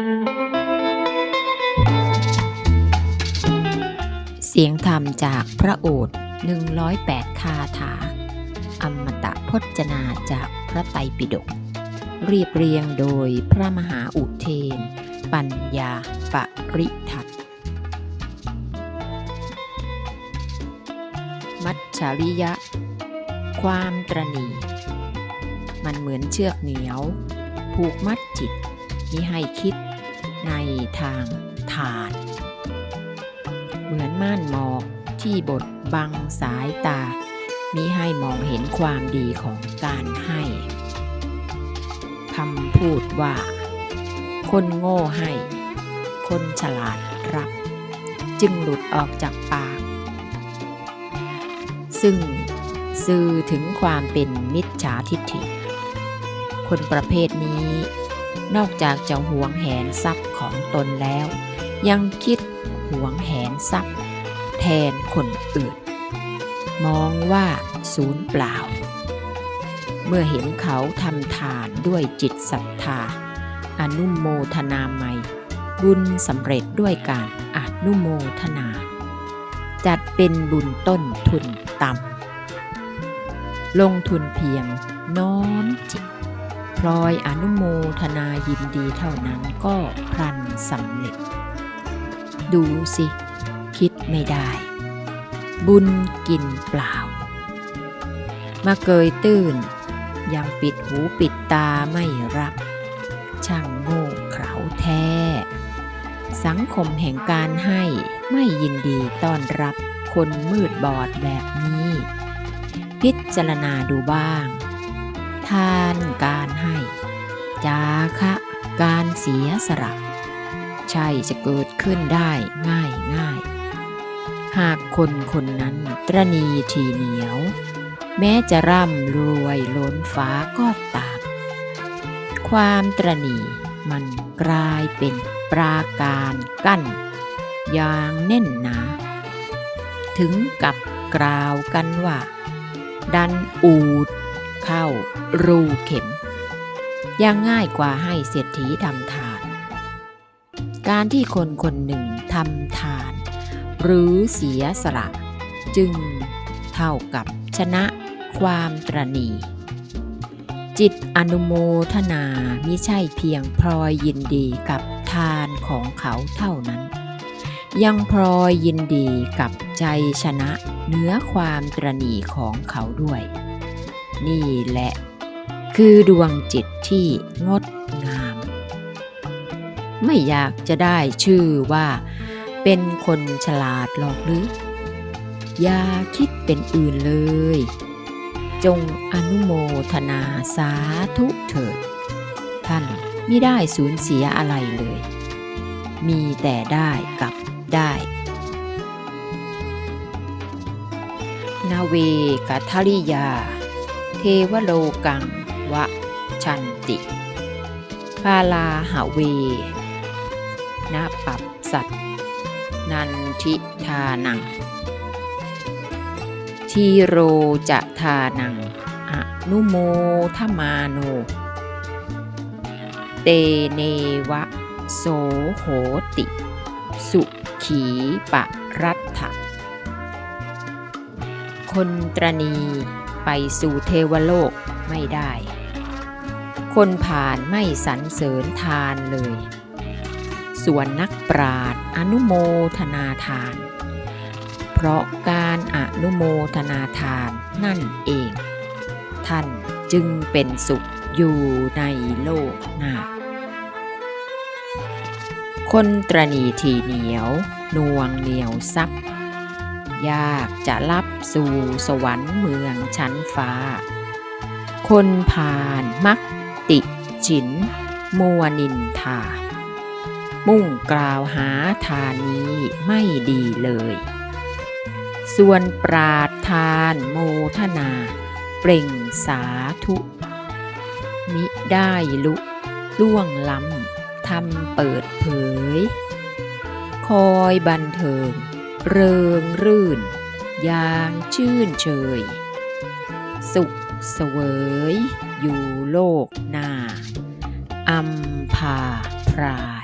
เสียงธรรมจากพระโอษฐ์108 คาถา อมตะพจนาจากพระไตรปิฎก เรียบเรียงโดยพระมหาอุเทน ปัญญาปริทัตมัจฉริยะ ความตรณีมันเหมือนเชือกเหนียว ผูกมัดจิตมิให้คิด ในทางทานเหมือนม่านหมอกที่บดบังสายตามิให้มองเห็นความดีของการให้คำพูดว่า คนโง่ให้ คนฉลาดรับ จึงหลุดออกจากปาก ซึ่งสื่อถึงความเป็นมิจฉาทิฏฐิ คนประเภทนี้ นอกจากจะหวงแหนทรัพย์ของตนแล้ว ยังคิดหวงแหนทรัพย์ แทนคนอื่น มองว่าศูนย์เปล่า เมื่อเห็นเขาทำทานด้วยจิตศรัทธา อนุโมทนาใหม่บุญสำเร็จด้วยการอนุโมทนา จัดเป็นบุญต้นทุนต่ำลงทุนเพียงน้อมจิต พลอยอนุโมทนายินดีเท่านั้นก็พลันสำเร็จ ดูสิ คิดไม่ได้ บุญกินเปล่า มาเกยตื้น ยังปิดหูปิดตาไม่รับ ช่างโง่เขลาแท้ สังคมแห่งการให้ไม่ยินดีต้อนรับคนมืดบอดแบบนี้ พิจารณาดูบ้าง ทานการให้ จาคะการเสียสละ ใช่จะเกิดขึ้นได้ง่ายง่าย หากคนคนนั้นตรณีทีเหนียว แม้จะร่ำรวยล้นฟ้าก็ตาม ความตรณีมันกลายเป็นปราการกั้น อย่างแน่นหนา ถึงกับกล่าวกันว่า ดันอูด เข้ารูเข็ม ยังง่ายกว่าให้เศรษฐีทำทาน การที่คนคนหนึ่งทำทาน หรือเสียสละ จึงเท่ากับชนะความตรณีจิตอนุโมทนามิใช่เพียงพลอยยินดีกับทานของเขาเท่านั้น ยังพลอยยินดีกับใจชนะเนื้อความตรณีของเขาด้วย นี่แหละ คือดวงจิตที่งดงาม ไม่อยากจะได้ชื่อว่า เป็นคนฉลาดหรอกหรือ อย่าคิดเป็นอื่นเลย จงอนุโมทนาสาธุเถิด ท่านไม่ได้สูญเสียอะไรเลย มีแต่ได้กับได้นาเวกัทริยา เทวโลกังวะชันติ พาลาหาเวนาปับสัตนันทิทานัง ทีโรจะทานังอนุโมทมาโน เตเนวะโสโหติ สุขีปรัตถะคนตรณี ไปสู่เทวโลกไม่ได้ คนผ่านไม่สรรเสริญทานเลย ส่วนนักปราดอนุโมทนาทาน เพราะการอนุโมทนาทานนั่นเอง ท่านจึงเป็นสุขอยู่ในโลกหน้า คนตรณีทีเหนียว นวงเหนียวซับย ยากจะรับสู่สวรรค์เมืองชั้นฟ้า คนผ่านมักติฉิน มัวนินทา มุ่งกล่าวหาทานนี้ไม่ดีเลย ส่วนปราดทานโมทนา เปล่งสาธุ มิได้ลุล่วงล้ำทำเปิดเผย คอยบันเทิง เริงรื่นอย่างชื่นเชย สุขเสวยอยู่โลกหน้าอัมพาพรา